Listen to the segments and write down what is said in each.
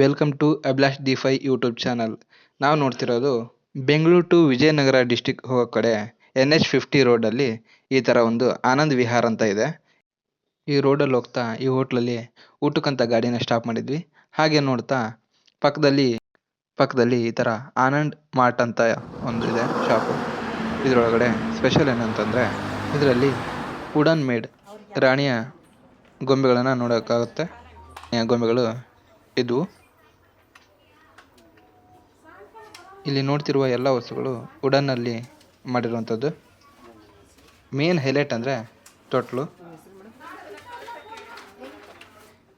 Welcome to ಅಬ್ಲಾಶ್ D five YouTube channel ನಾವು ನೋಡ್ತಿರೋದು Bengaluru to Vijayanagara district ಹೋಗೋ ಕಡೆ ಎನ್ ಎಚ್ ಫಿಫ್ಟಿ ರೋಡಲ್ಲಿ ಈ ಥರ ಒಂದು ಆನಂದ್ ವಿಹಾರ್ ಅಂತ ಇದೆ. ಈ ರೋಡಲ್ಲಿ ಹೋಗ್ತಾ ಈ ಹೋಟ್ಲಲ್ಲಿ ಊಟಕ್ಕಂತ ಗಾಡಿನ ಸ್ಟಾಪ್ ಮಾಡಿದ್ವಿ. ಹಾಗೆ ನೋಡ್ತಾ ಪಕ್ಕದಲ್ಲಿ ಪಕ್ಕದಲ್ಲಿ ಈ ಥರ ಆನಂದ್ ಮಾರ್ಟ್ ಅಂತ ಒಂದು ಇದೆ ಶಾಪು ಇದರೊಳಗಡೆ ಸ್ಪೆಷಲ್ ಏನಂತಂದರೆ ಇದರಲ್ಲಿ ವುಡನ್ ಮೇಡ್ ರಾಣಿಯ ಗೊಂಬೆಗಳನ್ನು ನೋಡೋಕ್ಕಾಗುತ್ತೆ. ಗೊಂಬೆಗಳು ಇದ್ವು ಇಲ್ಲಿ ನೋಡ್ತಿರುವ ಎಲ್ಲ ವಸ್ತುಗಳು ವುಡನ್ನಲ್ಲಿ ಮಾಡಿರುವಂಥದ್ದು. ಮೇನ್ ಹೈಲೈಟ್ ಅಂದರೆ ತೊಟ್ಲು.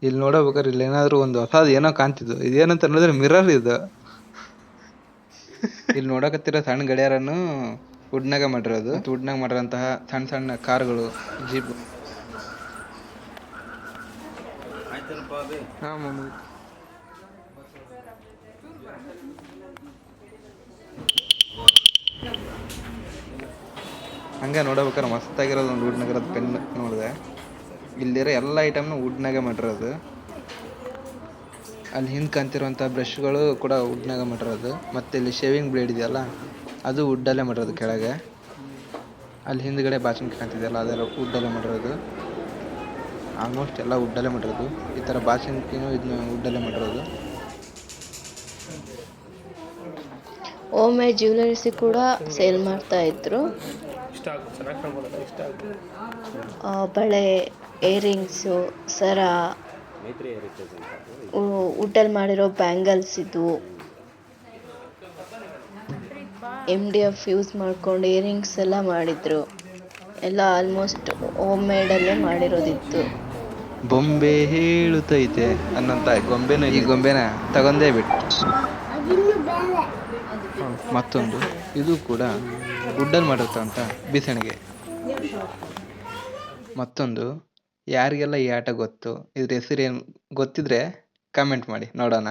ಇಲ್ಲಿ ನೋಡಬೇಕಾದ್ರೆ ಇಲ್ಲಿ ಏನಾದರೂ ಒಂದು ಹೊಸದು ಏನೋ ಕಾಣ್ತಿದ್ದು ಇದೇನಂತ ನೋಡಿದ್ರೆ ಮಿರರ್ ಇದು. ಇಲ್ಲಿ ನೋಡಕತ್ತಿರೋ ಸಣ್ಣ ಗಡಿಯಾರನ್ನು ವುಡ್ನಾಗ ಮಾಡಿರೋದು. ವುಡ್ನಾಗ ಮಾಡಿರೋಂತಹ ಸಣ್ಣ ಸಣ್ಣ ಕಾರ್ಗಳು ಜೀಪ್. ಹಾಂ ಹಂಗೆ ನೋಡ್ಬೇಕಾದ್ರೆ ಮಸ್ತಾಗಿರೋದು ಒಂದು ವುಡ್ನಾಗಿರೋದು ಪೆನ್ ನೋಡಿದೆ. ಇಲ್ಲಿರೋ ಎಲ್ಲ ಐಟಮ್ನು ವುಡ್ನಾಗೆ ಮಾಡಿರೋದು. ಅಲ್ಲಿ ಹಿಂದೆ ಕಾಣ್ತಿರುವಂಥ ಬ್ರಷ್ಗಳು ಕೂಡ ವುಡ್ನಾಗೆ ಮಾಡಿರೋದು. ಮತ್ತು ಇಲ್ಲಿ ಶೇವಿಂಗ್ ಬ್ಲೇಡ್ ಇದೆಯಲ್ಲ, ಅದು ವುಡ್ಡಲ್ಲೇ ಮಾಡಿರೋದು ಕೆಳಗೆ. ಅಲ್ಲಿ ಹಿಂದ್ಗಡೆ ಬಾಚಣಿಗೆ ಕಾಣ್ತಿದೆಯಲ್ಲ, ಅದೆಲ್ಲ ವುಡ್ಡಲ್ಲೇ ಮಾಡಿರೋದು. ಆಲ್ಮೋಸ್ಟ್ ಎಲ್ಲ ವುಡ್ಡಲ್ಲೇ ಮಾಡಿರೋದು. ಈ ಥರ ಬಾಚಣಿಗೆನೂ ಇದನ್ನ ವುಡ್ಡಲ್ಲೇ ಮಾಡಿರೋದು. ಓಮೆ ಜ್ಯುವೆಲರ್ಸಿ ಕೂಡ ಸೇಲ್ ಮಾಡ್ತಾ ಇದ್ರು. ಆ, ಬಳೆ ಏರಿಂಗ್ಸು ಸರ ಊಟಲ್ಲಿ ಮಾಡಿರೋ ಬ್ಯಾಂಗಲ್ಸ್ ಇದು. ಎಂ ಡಿ ಎಫ್ ಯೂಸ್ ಮಾಡ್ಕೊಂಡು ಇಯರಿಂಗ್ಸ್ ಎಲ್ಲ ಮಾಡಿದ್ರು. ಎಲ್ಲ ಆಲ್ಮೋಸ್ಟ್ ಹೋಮ್ ಮೇಡಲ್ಲೇ ಮಾಡಿರೋದಿತ್ತು. ಬೊಂಬೆ ಹೇಳುತ್ತೈತೆ ಅನ್ನಂತ ಗೊಂಬೆನ ಈ ಗೊಂಬೆನ ತಗೊಂಡೇ ಬಿಟ್ಟು. ಮತ್ತೊಂದು. ಇದು ಕೂಡ ವುಡ್ಡಲ್ಲಿ ಮಾಡಿರ್ತಂಥ ಬಿಸಣಿಗೆ. ಮತ್ತೊಂದು ಯಾರಿಗೆಲ್ಲ ಈ ಆಟ ಗೊತ್ತು ಇದ್ರ ಹೆಸರು ಏನು ಗೊತ್ತಿದ್ರೆ ಕಮೆಂಟ್ ಮಾಡಿ ನೋಡೋಣ.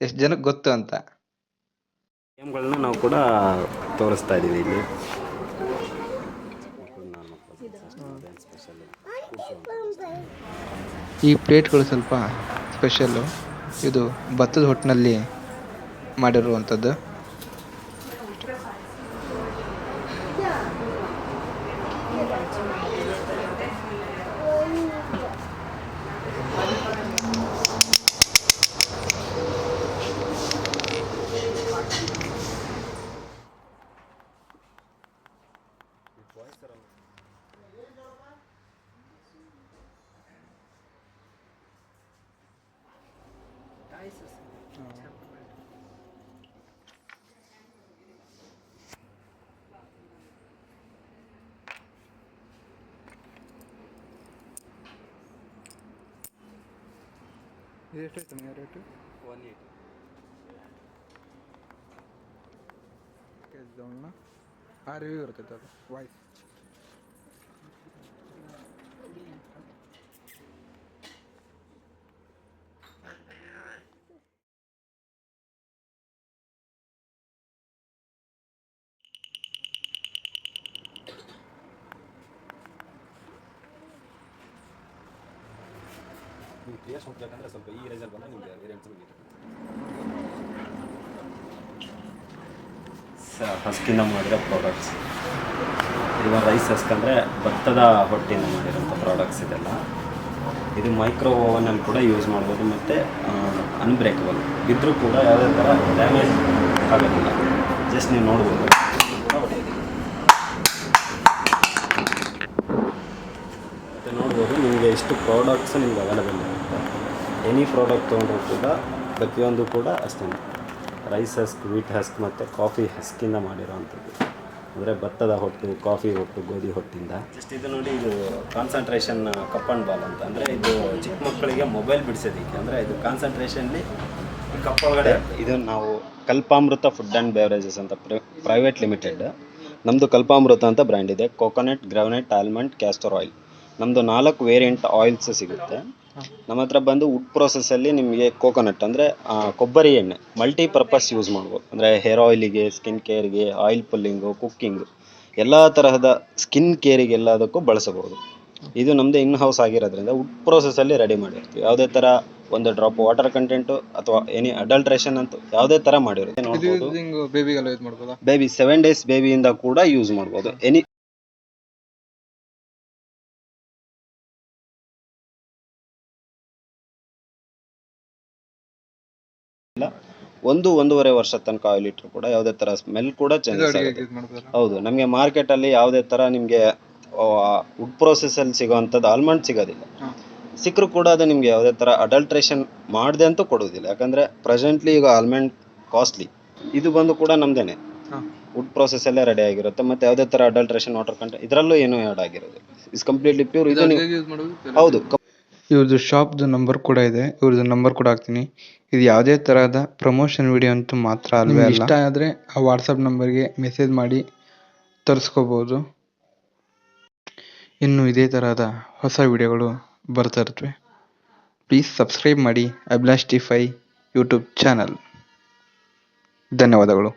ಎಷ್ಟು ಜನಕ್ಕೆ ಗೊತ್ತು ಅಂತ. ಗೇಮ್ಗಳನ್ನ ನಾವು ಕೂಡ ತೋರಿಸ್ತಾ ಇದ್ದೀವಿ ಇಲ್ಲಿ. ಈ ಪ್ಲೇಟ್ಗಳು ಸ್ವಲ್ಪ ಸ್ಪೆಷಲ್ಲು ಇದು ಭತ್ತದ ಹೊಟ್ಟಿನಲ್ಲಿ ಮಾಡಿರುವಂಥದ್ದು. ಎಷ್ಟಾಯ್ತು ನಿಮಗೆ ರೇಟು ಒನ್ ಏಯ್ಟಿ ಆ ರಿವ್ಯೂ ಇರ್ತೈತೆ ಅದು ವಾಯ್ಸ್ ಕ್ಲಿಯರ್ ಹೋಗ್ಬೇಕಂದ್ರೆ ಸ್ವಲ್ಪ ಈ ರೇಂಜಲ್ಲಿ ಬಂದರೆ ನಿಮಗೆ ವೇರಿಯಂಟ್ಸ್ ಹಸ್ಕಿಂದ ಮಾಡಿರೋ ಪ್ರಾಡಕ್ಟ್ಸ್ ಇದು ರೈಸ್ ಹಸ್ಕಂದ್ರೆ ಭತ್ತದ ಹೊಟ್ಟಿಂದ ಮಾಡಿರೋಂಥ ಪ್ರಾಡಕ್ಟ್ಸ್ ಇದೆಲ್ಲ. ಇದು ಮೈಕ್ರೋ ಓವನಲ್ಲಿ ಕೂಡ ಯೂಸ್ ಮಾಡ್ಬೋದು ಮತ್ತು ಅನ್ಬ್ರೇಕಬಲ್ ಇದ್ದರೂ ಕೂಡ ಯಾವುದೇ ಥರ ಡ್ಯಾಮೇಜ್ ಆಗೋದಿಲ್ಲ. ಜಸ್ಟ್ ನೀವು ನೋಡ್ಬೋದು. ಮತ್ತು ನೋಡ್ಬೋದು ನಿಮಗೆ ಇಷ್ಟು ಪ್ರಾಡಕ್ಟ್ಸ್ ನಿಮ್ಗೆ ಅವೈಲೇಬಲ್ ಇರುತ್ತೆ. ಎನಿ ಪ್ರಾಡಕ್ಟ್ ತೊಗೊಂಡ್ರು ಕೂಡ ಪ್ರತಿಯೊಂದು ಕೂಡ ಅಷ್ಟೇ ರೈಸ್ ಹಸ್ಕ್ ವೀಟ್ ಹಸ್ಕ್ ಮತ್ತು ಕಾಫಿ ಹಸ್ಕಿಂದ ಮಾಡಿರೋವಂಥದ್ದು ಅಂದರೆ ಭತ್ತದ ಹೊಟ್ಟು ಕಾಫಿ ಹೊಟ್ಟು ಗೋಧಿ ಹೊಟ್ಟಿಂದ. ಜಸ್ಟ್ ಇದು ನೋಡಿ ಇದು ಕಾನ್ಸಂಟ್ರೇಷನ್ ಕಪ್ ಆ್ಯಂಡ್ ಬಾಲ್ ಅಂತ. ಅಂದರೆ ಇದು ಚಿಕ್ಕ ಮಕ್ಕಳಿಗೆ ಮೊಬೈಲ್ ಬಿಡಿಸೋದಕ್ಕೆ. ಅಂದರೆ ಇದು ಕಾನ್ಸಂಟ್ರೇಷನ್ಲಿ ಕಪ್ ಒಳಗಡೆ ಇದು ನಾವು ಕಲ್ಪಾಮೃತ ಫುಡ್ ಆ್ಯಂಡ್ ಬೇವರೇಜಸ್ ಅಂತ ಪ್ರೈವೇಟ್ ಲಿಮಿಟೆಡ್ ನಮ್ಮದು ಕಲ್ಪಾಮೃತ ಅಂತ ಬ್ರ್ಯಾಂಡ್ ಇದೆ. Coconut groundnut almond castor oil ನಮ್ಮದು ನಾಲ್ಕು ವೇರಿಯಂಟ್ ಆಯಿಲ್ಸ್ ಸಿಗುತ್ತೆ. ನಮ್ಮ ಹತ್ರ ಬಂದು ವುಡ್ ಪ್ರೊಸೆಸ್ಸಲ್ಲಿ ನಿಮಗೆ ಕೋಕೋನಟ್ ಅಂದ್ರೆ ಕೊಬ್ಬರಿ ಎಣ್ಣೆ ಮಲ್ಟಿ ಪರ್ಪಸ್ ಯೂಸ್ ಮಾಡ್ಬೋದು. ಅಂದ್ರೆ ಹೇರ್ ಆಯಿಲಿಗೆ ಸ್ಕಿನ್ ಕೇರ್ಗೆ ಆಯಿಲ್ ಪುಲ್ಲಿಂಗು ಕುಕ್ಕಿಂಗ್ ಎಲ್ಲ ತರಹದ ಸ್ಕಿನ್ ಕೇರಿಗೆ ಎಲ್ಲದಕ್ಕೂ ಬಳಸಬಹುದು. ಇದು ನಮ್ದು ಇನ್ ಹೌಸ್ ಆಗಿರೋದ್ರಿಂದ ವುಡ್ ಪ್ರೊಸೆಸ್ಸಲ್ಲಿ ರೆಡಿ ಮಾಡಿರ್ತೀವಿ. ಯಾವುದೇ ತರ ಒಂದು ಡ್ರಾಪ್ ವಾಟರ್ ಕಂಟೆಂಟು ಅಥವಾ ಎನಿ ಅಡಲ್ಟ್ರೇಷನ್ ಅಂತ ಯಾವುದೇ ತರ ಮಾಡಿರುತ್ತೆ ನೋಡ್ಬೋದು. ಬೇಬಿ ಸೆವೆನ್ ಡೇಸ್ ಬೇಬಿಯಿಂದ ಕೂಡ ಯೂಸ್ ಮಾಡ್ಬೋದು. ಎನಿ ಒಂದು ಒಂದೂವರೆ ವರ್ಷ ತನಕ ಆಯಿಲ್ ಇಟ್ಟರು ಕೂಡ ಯಾವುದೇ ಥರ ಸ್ಮೆಲ್ ಕೂಡ ಚೇಂಜ್ ಆಗುತ್ತೆ. ಹೌದು ನಮಗೆ ಮಾರ್ಕೆಟಲ್ಲಿ ಯಾವುದೇ ಥರ ನಿಮಗೆ ವುಡ್ ಪ್ರೊಸೆಸಲ್ಲಿ ಸಿಗೋವಂಥದ್ದು ಆಲ್ಮಂಡ್ ಸಿಗೋದಿಲ್ಲ. ಸಿಕ್ಕರೂ ಕೂಡ ಅದು ನಿಮಗೆ ಯಾವುದೇ ಥರ ಅಡಲ್ಟ್ರೇಷನ್ ಮಾಡದೆ ಅಂತೂ ಕೊಡೋದಿಲ್ಲ ಯಾಕಂದರೆ ಪ್ರೆಸೆಂಟ್ಲಿ ಈಗ ಆಲ್ಮಂಡ್ ಕಾಸ್ಟ್ಲಿ ಇದು ಬಂದು ಕೂಡ ನಮ್ದೇನೆ. ವುಡ್ ಪ್ರೊಸೆಸ್ ಎಲ್ಲ ರೆಡಿ ಆಗಿರುತ್ತೆ. ಮತ್ತೆ ಯಾವುದೇ ತರ ಅಡಲ್ಟ್ರೇಷನ್ ವಾಟರ್ ಕಂಟ್ರೆ ಇದರಲ್ಲೂ ಏನು ಆಡ್ ಆಗಿರೋದು ಇಸ್ ಕಂಪ್ಲೀಟ್ಲಿ ಪ್ಯೂರ್ ಇದು ಹೌದು ಇವ್ರದ್ದು ಶಾಪ್ದು ನಂಬರ್ ಕೂಡ ಇದೆ. ಇವ್ರದ್ದು ನಂಬರ್ ಕೂಡ ಹಾಕ್ತೀನಿ. ಇದು ಯಾವುದೇ ತರಹದ ಪ್ರಮೋಷನ್ ವಿಡಿಯೋ ಅಂತೂ ಮಾತ್ರ ಅಲ್ವೇ ಅಲ್ಲ? ಇಷ್ಟ ಆದರೆ ಆ ವಾಟ್ಸಪ್ ನಂಬರ್ಗೆ ಮೆಸೇಜ್ ಮಾಡಿ ತರಿಸ್ಕೋಬೋದು. ಇನ್ನು ಇದೇ ತರಹದ ಹೊಸ ವಿಡಿಯೋಗಳು ಬರ್ತಾ ಇರ್ತವೆ. ಪ್ಲೀಸ್ ಸಬ್ಸ್ಕ್ರೈಬ್ ಮಾಡಿ. Abhilash T fi YouTube channel ಧನ್ಯವಾದಗಳು.